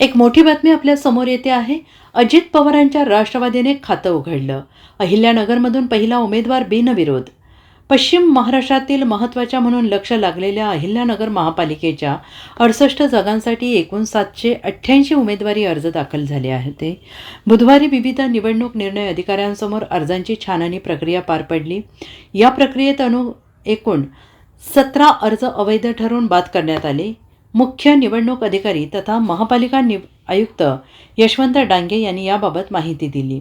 एक मोठी बातमी आपल्यासमोर येते आहे. अजित पवारांच्या राष्ट्रवादीने खातं उघडलं. अहिल्यानगरमधून पहिला उमेदवार बिनविरोध. पश्चिम महाराष्ट्रातील महत्त्वाच्या म्हणून लक्ष लागलेल्या अहिल्यानगर महापालिकेच्या अडुसष्ट जागांसाठी एकूण सातशे अठ्ठ्याऐंशी उमेदवारी अर्ज दाखल झाले आहेत बुधवारी विविध निवडणूक निर्णय अधिकाऱ्यांसमोर अर्जांची छाननी प्रक्रिया पार पडली. या प्रक्रियेत अनु एकूण सतरा अर्ज अवैध ठरवून बाद करण्यात आले. मुख्य निवडणूक अधिकारी तथा महापालिका निव आयुक्त यशवंत डांगे यांनी याबाबत माहिती दिली.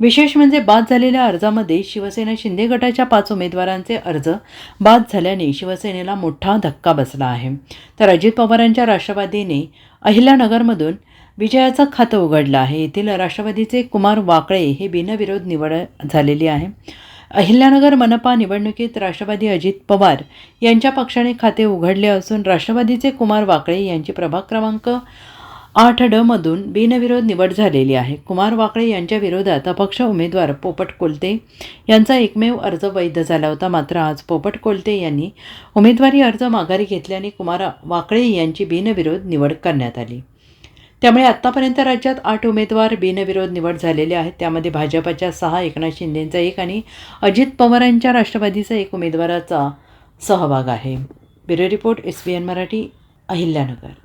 विशेष म्हणजे बाद झालेल्या अर्जामध्ये शिवसेना शिंदे गटाच्या पाच उमेदवारांचे अर्ज बाद झाल्याने शिवसेनेला मोठा धक्का बसला आहे. तर अजित पवारांच्या राष्ट्रवादीने अहिल्यानगरमधून विजयाचं खातं उघडलं आहे. येथील राष्ट्रवादीचे कुमार वाकळे हे बिनविरोध निवड झालेली आहे. अहिल्यानगर मनपा निवडणुकीत राष्ट्रवादी अजित पवार यांच्या पक्षाने खाते उघडले असून राष्ट्रवादीचे कुमार वाकळे यांची प्रभाग क्रमांक आठ ड मधून बिनविरोध निवड झालेली आहे. कुमार वाकळे यांच्या विरोधात अपक्ष उमेदवार पोपट कोलते यांचा एकमेव अर्ज वैध झाला होता. मात्र आज पोपट कोलते यांनी उमेदवारी अर्ज माघारी घेतल्याने कुमार वाकळे यांची बिनविरोध निवड करण्यात आली. त्यामुळे आत्तापर्यंत राज्यात आठ उमेदवार बिनविरोध निवड झालेले आहेत. त्यामध्ये भाजपच्या सहा एकनाथ शिंदेंचा एक आणि अजित पवारांच्या राष्ट्रवादीचा एक उमेदवाराचा सहभाग आहे. Bureau report S B N Marathi Ahilyanagar.